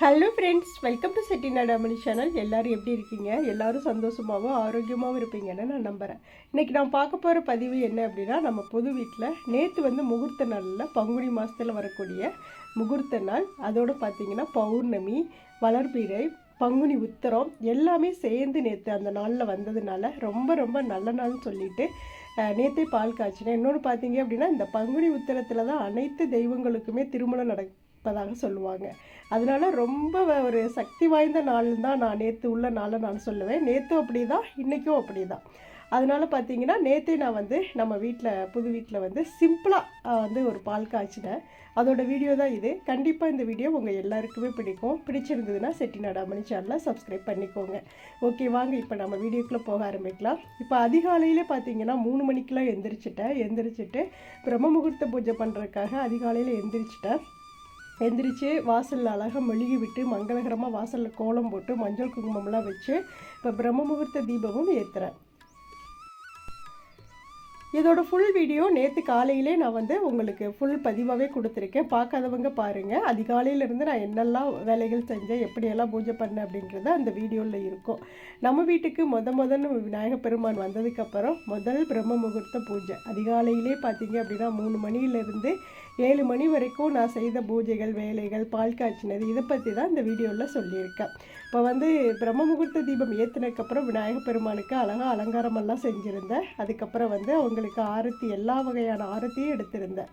Hello friends welcome to Chettinad அமணி channel எல்லோரும் எப்படி இருக்கீங்க? எல்லோரும் சந்தோஷமாகவும் ஆரோக்கியமாகவும் இருப்பீங்கன்னு நான் நம்புகிறேன் இன்றைக்கி நான் பார்க்க போகிற பதிவு என்ன அப்படின்னா நம்ம பொது வீட்டில் நேற்று வந்து முகூர்த்த நாளில் பங்குனி மாதத்தில் வரக்கூடிய முகூர்த்த நாள். அதோடு பார்த்திங்கன்னா பௌர்ணமி வளர்பிறை பங்குனி உத்தரம் எல்லாமே சேர்ந்து நேற்று அந்த நாளில் வந்ததுனால ரொம்ப ரொம்ப நல்ல நாள்னு சொல்லிட்டு அஹ், பால் காய்ச்சினேன். இன்னொன்று பார்த்தீங்க அப்படின்னா இந்த பங்குனி உத்தரத்தில் தான் அனைத்து தெய்வங்களுக்குமே திருமணம் நடப்பதாக சொல்லுவாங்க. அதனால ரொம்ப ஒரு சக்தி வாய்ந்த நாள் தான் நான் நேற்று உள்ள நாளை நான் சொல்லுவேன். நேற்றும் அப்படி தான் இன்றைக்கும் அப்படி தான் அதனால பார்த்தீங்கன்னா நேற்றே நான் வந்து நம்ம வீட்டில் புது வீட்டில் வந்து சிம்பிளாக வந்து ஒரு பால் காய்ச்சினேன். அதோட வீடியோ தான் இது. கண்டிப்பாக இந்த வீடியோ உங்கள் எல்லாருக்குமே பிடிக்கும். பிடிச்சிருந்ததுன்னா செட்டிநாடு அம்மணி சேனலை சப்ஸ்கிரைப் பண்ணிக்கோங்க. ஓகே வாங்க இப்போ நம்ம வீடியோக்குள்ளே போக ஆரம்பிக்கலாம். இப்போ அதிகாலையிலே பார்த்தீங்கன்னா மூணு மணிக்கெலாம் எந்திரிச்சிட்டேன். எந்திரிச்சிட்டு பிரம்ம முகூர்த்த பூஜை பண்ணுறதுக்காக அதிகாலையில் எந்திரிச்சிட்டேன். எந்திரிச்சு வாசலில் அழகாக மெழுகி விட்டு மங்களகரமாக வாசலில் கோலம் போட்டு மஞ்சள் குங்குமம்லாம் வச்சு இப்போ பிரம்ம முகூர்த்த தீபமும் ஏற்றுறேன் இதோட ஃபுல் வீடியோ நேற்று காலையிலே நான் வந்து உங்களுக்கு ஃபுல் பதிவாகவே கொடுத்துருக்கேன். பார்க்காதவங்க பாருங்கள் அதிகாலையிலேருந்து நான் என்னெல்லாம் வேலைகள் செஞ்சேன் எப்படியெல்லாம் பூஜை பண்ணேன் அப்படின்றது அந்த வீடியோவில் இருக்கும். நம்ம வீட்டுக்கு முத முதன்னு விநாயகப் பெருமான் வந்ததுக்கப்புறம் முதல் பிரம்ம முகூர்த்த பூஜை. அதிகாலையிலே பார்த்தீங்க அப்படின்னா மூணு மணியிலேருந்து ஏழு மணி வரைக்கும் நான் செய்த பூஜைகள் வேலைகள் பால் காய்ச்சினது இதை பற்றி தான் இந்த வீடியோவில் சொல்லியிருக்கேன். இப்போ வந்து பிரம்ம முகூர்த்த தீபம் ஏற்றினதுக்கப்புறம் விநாயகப் பெருமானுக்கு அழகாக அலங்காரமெல்லாம் செஞ்சுருந்தேன். அதுக்கப்புறம் வந்து அவங்களுக்கு ஆரத்தி எல்லா வகையான ஆரத்தியும் எடுத்திருந்தேன்.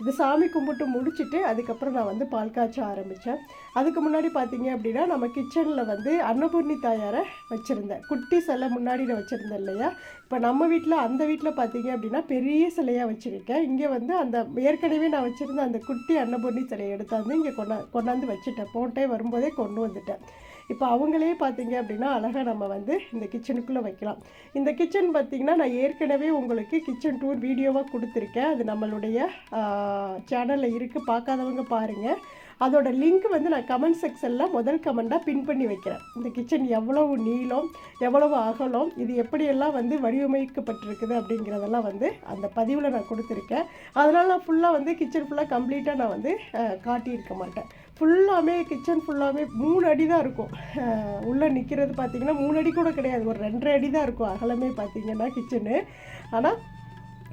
இது சாமி கும்பிட்டு முடிச்சுட்டு அதுக்கப்புறம் நான் வந்து பால் காய்ச்ச ஆரம்பித்தேன் அதுக்கு முன்னாடி பார்த்தீங்க அப்படின்னா நம்ம கிச்சனில் வந்து அன்னபூர்ணி தாயாரை வச்சுருந்தேன். குட்டி சிலை முன்னாடி நான் வச்சுருந்தேன் இல்லையா? இப்போ நம்ம வீட்டில் அந்த வீட்டில் பார்த்தீங்க அப்படின்னா பெரிய சிலையாக வச்சுருக்கேன். இங்கே வந்து அந்த ஏற்கனவே நான் வச்சுருந்த அந்த குட்டி அன்னபூர்ணி சிலையை எடுத்தாந்து இங்கே கொண்டா கொண்டாந்து வச்சுட்டேன். போட்டே வரும்போதே கொண்டு வந்துட்டேன். இப்போ அவங்களே பார்த்தீங்க அப்படின்னா அழகாக நம்ம வந்து இந்த கிச்சனுக்குள்ளே வைக்கலாம். இந்த கிச்சன் பார்த்திங்கன்னா நான் ஏற்கனவே உங்களுக்கு கிச்சன் டூர் வீடியோவாக கொடுத்துருக்கேன். அது நம்மளுடைய சேனலில் இருக்குது பார்க்காதவங்க பாருங்கள் அதோட லிங்க் வந்து நான் கமெண்ட் செக்ஷனில் முதல் கமெண்ட்டாக பின் பண்ணி வைக்கிறேன். இந்த கிச்சன் எவ்வளவு நீளம் எவ்வளவு அகலம் இது எப்படியெல்லாம் வந்து வடிவமைக்கப்பட்டிருக்குது அப்படிங்கிறதெல்லாம் வந்து அந்த பதிவில் நான் கொடுத்துருக்கேன். அதனால் நான் ஃபுல்லாக வந்து கிச்சன் ஃபுல்லாக கம்ப்ளீட்டாக நான் வந்து காட்டியிருக்க மாட்டேன். ஃபுல்லாமே கிச்சன் ஃபுல்லாமே மூணு அடி தான் இருக்கும். உள்ளே நிற்கிறது பார்த்தீங்கன்னா மூணு அடி கூட கிடையாது. ஒரு ரெண்டரை அடி தான் இருக்கும் அகலமே பார்த்தீங்கன்னா கிச்சனு ஆனால்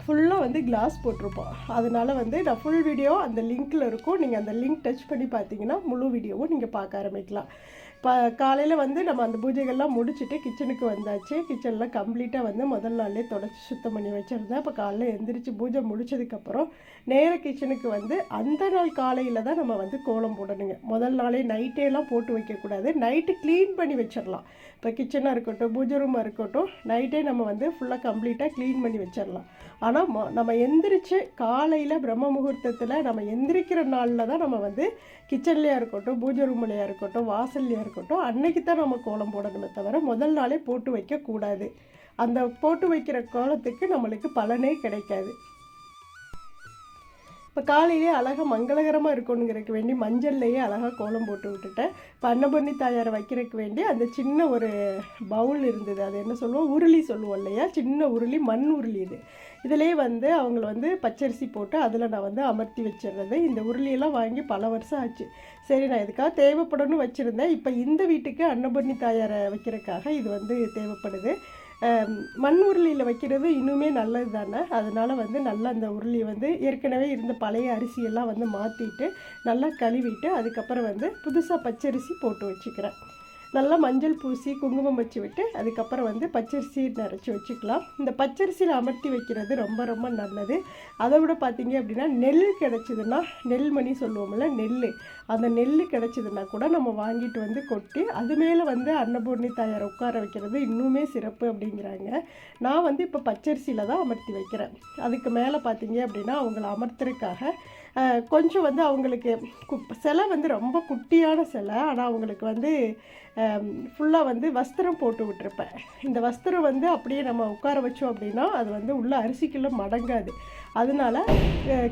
ஃபுல்லாக வந்து கிளாஸ் போட்டிருப்போம். அதனால வந்து நான் ஃபுல் வீடியோ அந்த லிங்க்கில் இருக்கும். நீங்கள் அந்த லிங்க் டச் பண்ணி பார்த்தீங்கன்னா முழு வீடியோவும் நீங்கள் பார்க்க ஆரம்பிக்கலாம். இப்போ காலையில் வந்து நம்ம அந்த பூஜைகள்லாம் முடிச்சுட்டு கிச்சனுக்கு வந்தாச்சு. கிச்சனில் கம்ப்ளீட்டாக வந்து முதல் நாள்லேயே தொடச்சி சுத்தம் பண்ணி வச்சுருந்தேன். இப்போ காலையில் எழுந்திரிச்சு பூஜை முடிச்சதுக்கப்புறம் நேர கிச்சனுக்கு வந்து அந்த நாள் காலையில் தான் நம்ம வந்து கோலம் போடணுங்க. முதல் நாளே நைட்டேலாம் போட்டு வைக்கக்கூடாது நைட்டு க்ளீன் பண்ணி வச்சிடலாம். இப்போ கிச்சனாக இருக்கட்டும் பூஜை ரூமாக இருக்கட்டும் நைட்டே நம்ம வந்து ஃபுல்லாக கம்ப்ளீட்டாக க்ளீன் பண்ணி வச்சிடலாம். ஆனால் ம நம்ம எந்திரிச்சு காலையில் பிரம்ம முகூர்த்தத்தில் நம்ம எந்திரிக்கிற நாளில் தான் நம்ம வந்து கிச்சன்லேயா இருக்கட்டும் பூஜை ரூம்லையாக இருக்கட்டும் வாசல்லையா இருக்கட்டும் அன்னைக்கு தான் நம்ம கோலம் போடணுமே தவிர முதல் நாளே போட்டு வைக்கக்கூடாது அந்த போட்டு வைக்கிற கோலத்துக்கு நம்மளுக்கு பலனே கிடைக்காது. இப்போ காலையிலே அழகாக மங்களகரமாக இருக்கணுங்கிறதுக்கு வேண்டி மஞ்சள்லேயே அழகாக கோலம் போட்டு விட்டுட்டேன். இப்போ அன்னபூர்ணி தாயாரை வைக்கிறதுக்கு வேண்டி அந்த சின்ன ஒரு பவுல் இருந்தது. அது என்ன சொல்லுவோம்? உருளி சொல்லுவோம் இல்லையா? சின்ன உருளி மண் உருளி இது. இதிலே வந்து அவங்கள வந்து பச்சரிசி போட்டு அதில் நான் வந்து அமர்த்தி வச்சிடுறது. இந்த உருளியெல்லாம் வாங்கி பல வருஷம் ஆச்சு. சரி நான் இதுக்காக தேவைப்படணும்னு வச்சுருந்தேன். இப்போ இந்த வீட்டுக்கு அன்னபூர்ணி தாயாரை வைக்கிறதுக்காக இது வந்து தேவைப்படுது. மண் உருளியில் வைக்கிறது இன்னுமே நல்லது தானே அதனால் வந்து நல்லா அந்த உருளியை வந்து ஏற்கனவே இருந்த பழைய அரிசியெல்லாம் வந்து மாற்றிட்டு நல்லா கழுவிட்டு அதுக்கப்புறம் வந்து புதுசாக பச்சரிசி போட்டு வச்சுக்கிறேன். நல்லா மஞ்சள் பூசி குங்குமம் வச்சு விட்டு அதுக்கப்புறம் வந்து பச்சரிசி நிறச்சி வச்சுக்கலாம். இந்த பச்சரிசியில் அமர்த்தி வைக்கிறது ரொம்ப ரொம்ப நல்லது. அதை விட பார்த்தீங்க அப்படின்னா நெல் கிடச்சிதுன்னா நெல்மணி சொல்லுவோம்ல நெல் அந்த நெல் கிடச்சிதுன்னா கூட நம்ம வாங்கிட்டு வந்து கொட்டி அது மேலே வந்து அன்னபூர்ணி தாயார் உட்கார வைக்கிறது இன்னுமே சிறப்பு அப்படிங்கிறாங்க. நான் வந்து இப்போ பச்சரிசியில் தான் அமர்த்தி வைக்கிறேன். அதுக்கு மேலே பார்த்திங்க அப்படின்னா அவங்கள அமர்த்துறதுக்காக கொஞ்சம் வந்து அவங்களுக்கு சிலை வந்து ரொம்ப குட்டியான சிலை. ஆனால் அவங்களுக்கு வந்து ஃபுல்லாக வந்து வஸ்திரம் போட்டு விட்டுருப்பேன். இந்த வஸ்திரம் வந்து அப்படியே நம்ம உட்கார வச்சோம் அப்படின்னா அது வந்து உள்ள அரிசிக்குள்ளே மடங்காது. அதனால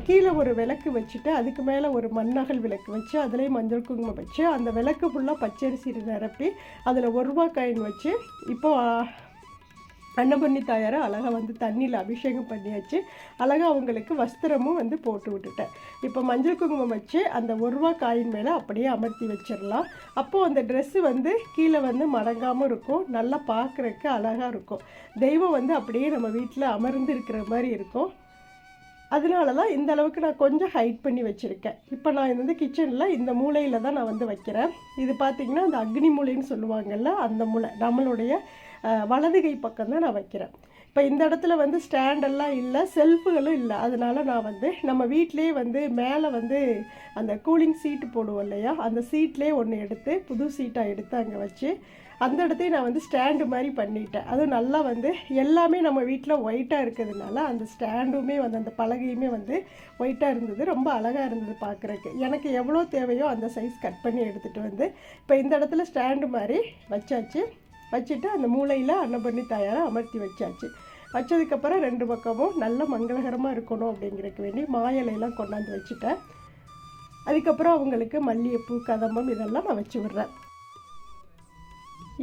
கீழே ஒரு விளக்கு வச்சுட்டு அதுக்கு மேலே ஒரு மண்ணகல் விளக்கு வச்சு அதுலேயும் மஞ்சள் குங்குமம் வச்சு அந்த விளக்கு ஃபுல்லாக பச்சரிசி நிரப்பி அதில் ஒரு ரூபா காயின் வச்சு இப்போ அன்னபண்ணி தாயாரை அழகாக வந்து தண்ணியில் அபிஷேகம் பண்ணியாச்சு. அழகாக அவங்களுக்கு வஸ்திரமும் வந்து போட்டு விட்டுட்டேன். இப்போ மஞ்சள் குங்குமம் வச்சு அந்த ஒரு ரூபா காயின் மேலே அப்படியே அமர்த்தி வச்சிடலாம். அப்போது அந்த ட்ரெஸ்ஸு வந்து கீழே வந்து மடங்காமல் இருக்கும். நல்லா பார்க்குறக்கு அழகாக இருக்கும். தெய்வம் வந்து அப்படியே நம்ம வீட்டில் அமர்ந்து இருக்கிற மாதிரி இருக்கும். அதனால தான் இந்த அளவுக்கு நான் கொஞ்சம் ஹைட் பண்ணி வச்சுருக்கேன். இப்போ நான் இது வந்து கிச்சனில் இந்த மூலையில் தான் நான் வந்து வைக்கிறேன். இது பார்த்திங்கன்னா அந்த அக்னி மூலைன்னு சொல்லுவாங்கல்ல அந்த மூலை நம்மளுடைய வலதுகை பக்கம் தான் நான் வைக்கிறேன். இப்போ இந்த இடத்துல வந்து ஸ்டாண்டெல்லாம் இல்லை செல்ஃபுகளும் இல்லை. அதனால நான் வந்து நம்ம வீட்டிலேயே வந்து மேலே வந்து அந்த கூலிங் சீட்டு போடுவோம் இல்லையா? அந்த சீட்லேயே ஒன்று எடுத்து புது சீட்டாக எடுத்து அங்கே வச்சு அந்த இடத்தையும் நான் வந்து ஸ்டாண்டு மாதிரி பண்ணிட்டேன். அதுவும் நல்லா வந்து எல்லாமே நம்ம வீட்டில் ஒயிட்டாக இருக்கிறதுனால அந்த ஸ்டாண்டுமே வந்து அந்த பலகையுமே வந்து ஒயிட்டாக இருந்தது. ரொம்ப அழகாக இருந்தது பார்க்குறக்கு எனக்கு எவ்வளோ தேவையோ அந்த சைஸ் கட் பண்ணி எடுத்துகிட்டு வந்து இப்போ இந்த இடத்துல ஸ்டாண்டு மாதிரி வச்சாச்சு. வச்சுட்டு அந்த மூலையில் அன்னபண்ணி தயாராக அமர்த்தி வச்சாச்சு. வச்சதுக்கப்புறம் ரெண்டு பக்கமும் நல்ல மங்களகரமாக இருக்கணும் அப்படிங்கிறதுக்கு வேண்டி மாயலையெல்லாம் கொண்டாந்து வச்சுட்டேன். அதுக்கப்புறம் அவங்களுக்கு மல்லிகைப்பூ கதம்பம் இதெல்லாம் நான் வச்சு விட்றேன்.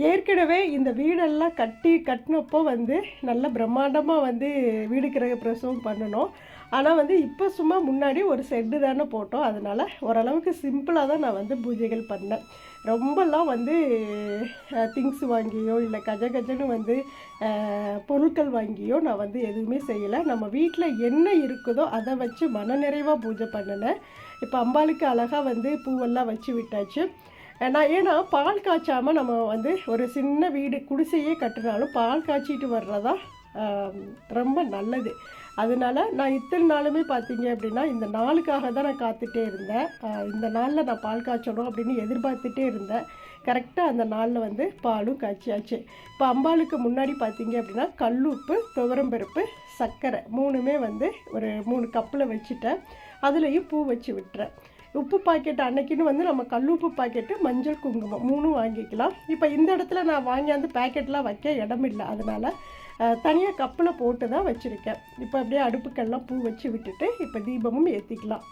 ஏற்கனவே இந்த வீடெல்லாம் கட்டி கட்டினப்போ வந்து நல்ல பிரம்மாண்டமாக வந்து வீடு கிரக பிரசவம் பண்ணணும். ஆனால் வந்து இப்போ சும்மா முன்னாடி ஒரு செட்டு தானே போட்டோம். அதனால் ஓரளவுக்கு சிம்பிளாக தான் நான் வந்து பூஜைகள் பண்ணேன். ரொம்பலாம் வந்து திங்ஸ் வாங்கியோ இல்லை கஜ கஜன்னு வந்து பொருட்கள் வாங்கியோ நான் வந்து எதுவுமே செய்யலை. நம்ம வீட்டில் என்ன இருக்குதோ அதை வச்சு மனநிறைவாக பூஜை பண்ணினேன். இப்போ அம்பாளுக்கு அழகாக வந்து பூவெல்லாம் வச்சு விட்டாச்சு. ஏன்னா ஏன்னா பால் காய்ச்சாமல் நம்ம வந்து ஒரு சின்ன வீடு குடிசையே கட்டினாலும் பால் காய்ச்சிட்டு வர்றதா ரொம்ப நல்லது. அதனால நான் இத்தனை நாளுமே பார்த்தீங்க அப்படின்னா இந்த நாளுக்காக தான் நான் காத்துட்டே இருந்தேன். இந்த நாளில் நான் பால் காய்ச்சணும் அப்படின்னு எதிர்பார்த்துட்டே இருந்தேன். கரெக்டாக அந்த நாளில் வந்து பாலும் காய்ச்சியாச்சு. இப்போ அம்பாளுக்கு முன்னாடி பார்த்தீங்க அப்படின்னா கல்லுப்பு துவரம்பருப்பு சர்க்கரை மூணுமே வந்து ஒரு மூணு கப்பில் வச்சுட்டேன். அதுலேயும் பூ வச்சு விட்டுறேன். உப்பு பாக்கெட் அன்னைக்குன்னு வந்து நம்ம கல்லுப்பு பாக்கெட்டு மஞ்சள் குங்குமம் மூணும் வாங்கிக்கலாம். இப்போ இந்த இடத்துல நான் வாங்கியாந்து பேக்கெட்லாம் வைக்க இடம் இல்லை அதனால் தனியாக கப்பில் போட்டு தான் வச்சுருக்கேன். இப்போ அப்படியே அடுப்புக்கெல்லாம் பூ வச்சு விட்டுட்டு இப்போ தீபமும் ஏற்றிக்கலாம்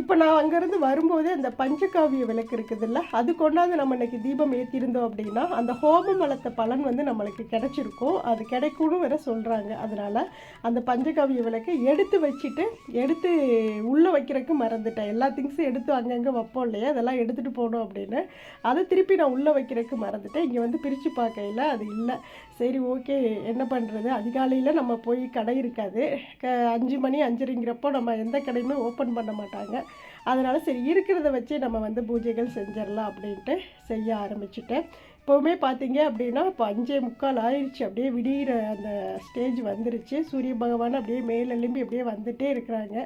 இப்போ நான் அங்கேருந்து வரும்போதே அந்த பஞ்சகாவிய விளக்கு இருக்குதுல்ல அது கொண்டாந்து நம்ம இன்னைக்கு தீபம் ஏற்றிருந்தோம் அப்படின்னா அந்த ஹோமம் வளர்த்த பலன் வந்து நம்மளுக்கு கிடைச்சிருக்கும். அது கிடைக்கும்னு வேற சொல்கிறாங்க அதனால் அந்த பஞ்சகாவிய விளக்கை எடுத்து வச்சுட்டு எடுத்து உள்ளே வைக்கிறதுக்கு மறந்துட்டேன். எல்லா திங்ஸும் எடுத்து அங்கங்கே வைப்போம் இல்லையா? அதெல்லாம் எடுத்துகிட்டு போகணும் அப்படின்னு. அதை திருப்பி நான் உள்ளே வைக்கிறதுக்கு மறந்துட்டேன். இங்கே வந்து பிரித்து பார்க்கையில் அது இல்லை. சரி ஓகே. என்ன பண்ணுறது அதிகாலையில் நம்ம போய் கடை இருக்காது. க அஞ்சு மணி அஞ்சரைங்கிறப்போ நம்ம எந்த கடையுமே ஓப்பன் பண்ண மாட்டாங்க. அதனால் சரி இருக்கிறத வச்சு நம்ம வந்து பூஜைகள் செஞ்சிடலாம் அப்படின்ட்டு செய்ய ஆரம்பிச்சிட்டேன். இப்போவுமே பார்த்தீங்க அப்படின்னா இப்போ அஞ்சே முக்கால் ஆயிடுச்சு அப்படியே விடிகிற அந்த ஸ்டேஜ் வந்துருச்சு. சூரிய பகவான் அப்படியே மேலெலும்பி அப்படியே வந்துட்டே இருக்கிறாங்க.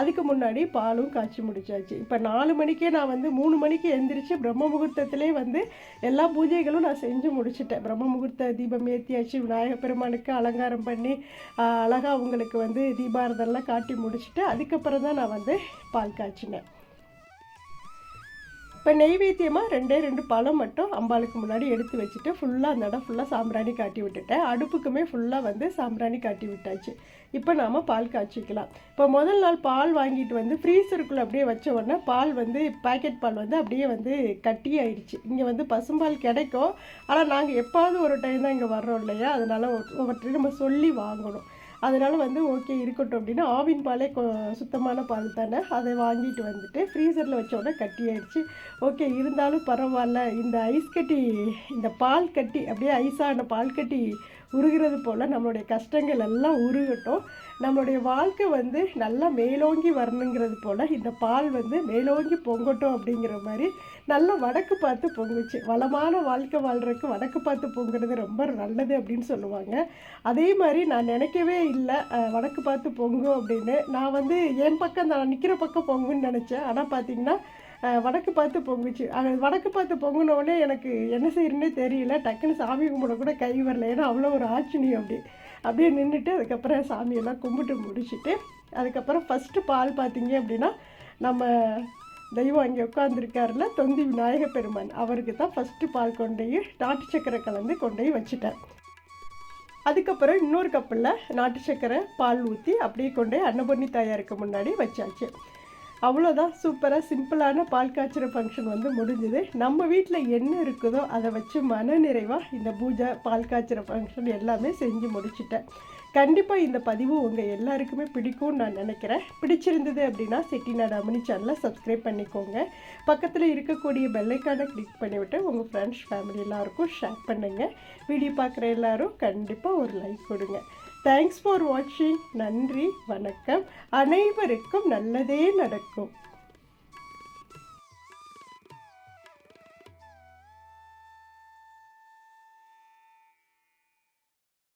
அதுக்கு முன்னாடி பாலும் காய்ச்சி முடிச்சாச்சு. இப்போ நாலு மணிக்கே நான் வந்து மூணு மணிக்கு எழுந்திரிச்சு பிரம்ம முகூர்த்தத்திலே வந்து எல்லா பூஜைகளும் நான் செஞ்சு முடிச்சிட்டேன். பிரம்ம முகூர்த்த தீபம் ஏற்றியாச்சு விநாயகர் பெருமானுக்கு அலங்காரம் பண்ணி அழகாக அழகா அவங்களுக்கு வந்து தீபாரதெல்லாம் காட்டி முடிச்சுட்டு அதுக்கப்புறம் தான் நான் வந்து பால் காய்ச்சினேன். இப்போ நெய்வேத்தியமாக ரெண்டே ரெண்டு பழம் மட்டும் அம்பாளுக்கு முன்னாடி எடுத்து வச்சுட்டு ஃபுல்லாக அந்த இடம் ஃபுல்லாக சாம்பிராணி காட்டி விட்டுட்டேன். அடுப்புக்குமே ஃபுல்லாக வந்து சாம்பிராணி காட்டி விட்டாச்சு. இப்போ நாம் பால் காய்ச்சிக்கலாம். இப்போ முதல் நாள் பால் வாங்கிட்டு வந்து ஃப்ரீசருக்குள்ளே அப்படியே வச்ச உடனே பால் வந்து பாக்கெட் பால் வந்து அப்படியே வந்து கட்டி ஆயிடுச்சு. இங்கே வந்து பசும்பால் கிடைக்கும். ஆனால் நாங்கள் எப்பாவது ஒரு டைம் தான் இங்கே வர்றோம் இல்லையா? அதனால் ஒவ்வொருத்தரையும் நம்ம சொல்லி வாங்கணும். அதனால் வந்து ஓகே இருக்கட்டும் அப்படின்னு ஆவின் பாலே சுத்தமான பால் தானே? அதை வாங்கிட்டு வந்துட்டு ஃப்ரீசரில் வச்சோடனே கட்டி ஆயிடுச்சு. ஓகே இருந்தாலும் பரவாயில்ல. இந்த ஐஸ் கட்டி இந்த பால் கட்டி அப்படியே ஐஸான பால் கட்டி உருகிறது போல் நம்மளுடைய கஷ்டங்கள் எல்லாம் உருகட்டும். நம்மளுடைய வாழ்க்கை வந்து நல்லா மேலோங்கி வரணுங்கிறது போல் இந்த பால் வந்து மேலோங்கி பொங்கட்டும் அப்படிங்கிற மாதிரி நல்லா வடக்கு பார்த்து பொங்குச்சு. வளமான வாழ்க்கை வாழ்கிறதுக்கு வடக்கு பார்த்து பொங்குறது ரொம்ப நல்லது அப்படின்னு சொல்லுவாங்க. அதே மாதிரி நான் நினைக்கவே இல்லை வடக்கு பார்த்து பொங்கும் அப்படின்னு. நான் வந்து என் பக்கம் நான் நிற்கிற பக்கம் பொங்குன்னு நினச்சேன். ஆனால் பார்த்தீங்கன்னா வடக்கு பார்த்து பொங்குச்சு. அது வடக்கு பார்த்து பொங்குனோடனே எனக்கு என்ன செய்யறேன்னே தெரியல. டக்குன்னு சாமி கும்பிட கூட கை வரல. ஏன்னா அவ்வளோ ஒரு ஆச்சரியம் அப்படி. அப்படியே நின்றுட்டு அதுக்கப்புறம் சாமியெல்லாம் கும்பிட்டு முடிச்சுட்டு அதுக்கப்புறம் ஃபஸ்ட்டு பால் பார்த்தீங்க அப்படின்னா நம்ம தெய்வம் அங்கே உட்காந்துருக்காருல தொந்தி விநாயக பெருமான். அவருக்கு தான் ஃபஸ்ட்டு பால் கொண்டு போய் நாட்டு சக்கரை கலந்து கொண்டு போய் வச்சுட்டேன் அதுக்கப்புறம் இன்னொரு கப்பில் நாட்டு சக்கரை பால் ஊற்றி அப்படியே கொண்டு போய் அன்னபூர்ணி தாயாருக்கு முன்னாடி வச்சாச்சு. அவ்வளோதான் சூப்பராக சிம்பிளான பால் காய்ச்சுற ஃபங்க்ஷன் வந்து முடிஞ்சுது. நம்ம வீட்டில் என்ன இருக்குதோ அதை வச்சு மன நிறைவாக இந்த பூஜை பால் காய்ச்சுற ஃபங்க்ஷன் எல்லாமே செஞ்சு முடிச்சிட்டேன். கண்டிப்பாக இந்த பதிவு உங்கள் எல்லாருக்குமே பிடிக்கும்னு நான் நினைக்கிறேன். பிடிச்சிருந்தது அப்படின்னா செட்டிநாடு அமினி சேனலை சப்ஸ்கிரைப் பண்ணிக்கோங்க. பக்கத்தில் இருக்கக்கூடிய பெல்லைக்கானை கிளிக் பண்ணிவிட்டு உங்கள் ஃப்ரெண்ட்ஸ் ஃபேமிலி எல்லாருக்கும் ஷேர் பண்ணுங்கள் வீடியோ பார்க்குற எல்லாரும் கண்டிப்பாக ஒரு லைக் கொடுங்க. தேங்க்ஸ் ஃபார் வாட்சிங் நன்றி வணக்கம். அனைவருக்கும் நல்லதே நடக்கும்.